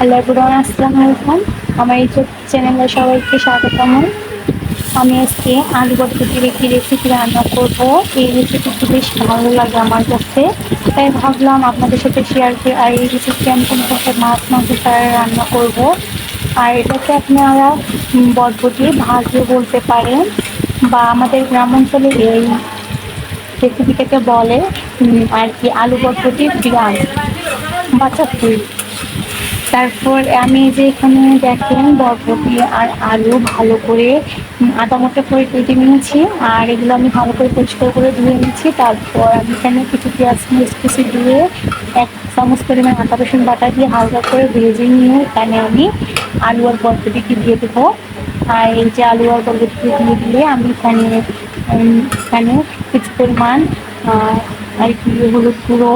Hello everyone আসসালামু আলাইকুম। আমার ইউটিউব চ্যানেলে সবাইকে স্বাগতম। আমি আজকে আলু বটবটির একটি রেসিপি রান্না করব। এই রেসিপিটি বেশ ভালো লাগে আমার কাছে। তাই ভাবলাম আপনাদের সাথে শেয়ার করে আর এই রেসিপি আমি কোনো একটা মাছ মাংস ছাড়া রান্না করব। আর এটাকে আপনারা বটবটি ভাজিও বলতে পারেন বা আমাদের গ্রাম অঞ্চলে এই রেসিপিটাকে বলে আর কি আলু বটবটির বিরান বাচ্চা ফুল তারপর আমি যে এখানে দেখেন বরবটি আর আলু ভালো করে আদা মোটা করে কেটে নিয়েছি, আর এগুলো আমি ভালো করে পরিষ্কার করে ধুয়ে নিয়েছি। তারপর আমি এখানে কিছু পেঁয়াজ কুচি ধুয়ে এক চামচ পরিমাণ আদা রসুন বাটা দিয়ে হালকা করে ভেজে নিয়ে এখানে আমি আলু আর বরবটিকে দিয়ে দেবো। আর এই যে আলু আর বরবটিকে দিয়ে দিলে আমি এখানে এখানে কিছু পরিমাণ আর কি হলুদ গুঁড়ো,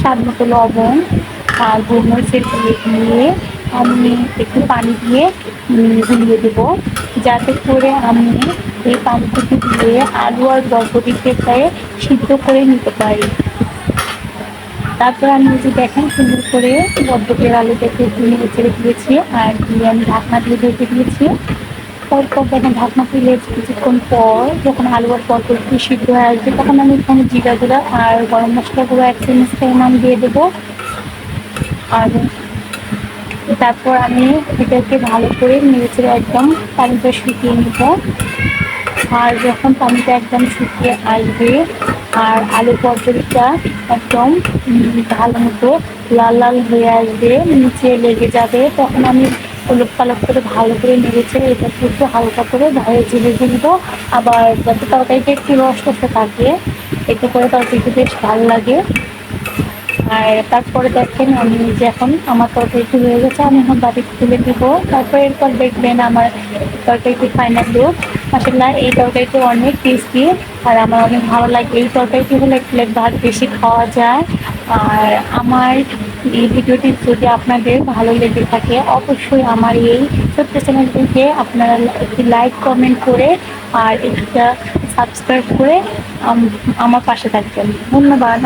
স্বাদ মতো লবণ আর গোলমরিচের দিয়ে দিয়ে আমি একটু পানি দিয়ে গুলিয়ে দেবো। যাতে করে আমি এই পানিটুকু দিয়ে আলু আর বরবটিকে প্রায় সিদ্ধ করে নিতে পারি। তারপর আমি যে দেখেন সুন্দর করে বরবটির আলুটাকে নেড়ে ছেড়ে দিয়েছি আর দিয়ে আমি ঢাকনা দিয়ে ঢেকে দিয়েছি। পরপর যখন ঢাকনা তুলে কিছুক্ষণ পর যখন আলু আর পটলটি সিদ্ধ হয়ে আসবে, তখন আমি এখানে জিরা গুঁড়া আর গরম মশলা গুঁড়ো এক চামচ পরিমাণ দিয়ে দেবো। আর তারপর আমি এটাকে ভালো করে নেড়েচেড়ে একদম পানিটা শুকিয়ে নিব। আর যখন পানিটা একদম শুকিয়ে আসবে আর আলু পটলটা একদম ভালো মতো লাল লাল হয়ে আসবে, নিচে লেগে যাবে, তখন আমি উলট পালট করে ভালো করে নেড়েছে এটাকে একটু হালকা করে ভেজে ভেজে নিব। আবার যাতে তরকারিটা একটু রস রসে থাকে, এতে করে তরকারিটা বেশ ভালো লাগে। আর তারপরে দেখেন, আমি যে এখন আমার তরকারিটি হয়ে গেছে, আমি এখন বাড়িতে তুলে দিব তারপর এরপর দেখবেন আমার তরকারিটি ফাইনাল লুক আসলে এই তরকারিটি অনেক টেস্টি আর আমার অনেক ভালো লাগে। এই তরকারিটি হলে এক প্লেট ভাত বেশি খাওয়া যায়। আর আমার এই ভিডিওটি যদি আপনাদের ভালো লেগে থাকে, অবশ্যই আমার এই ছোট্ট চ্যানেলটিকে আপনারা একটি লাইক কমেন্ট করে আর একটা সাবস্ক্রাইব করে আমার পাশে থাকবেন। ধন্যবাদ।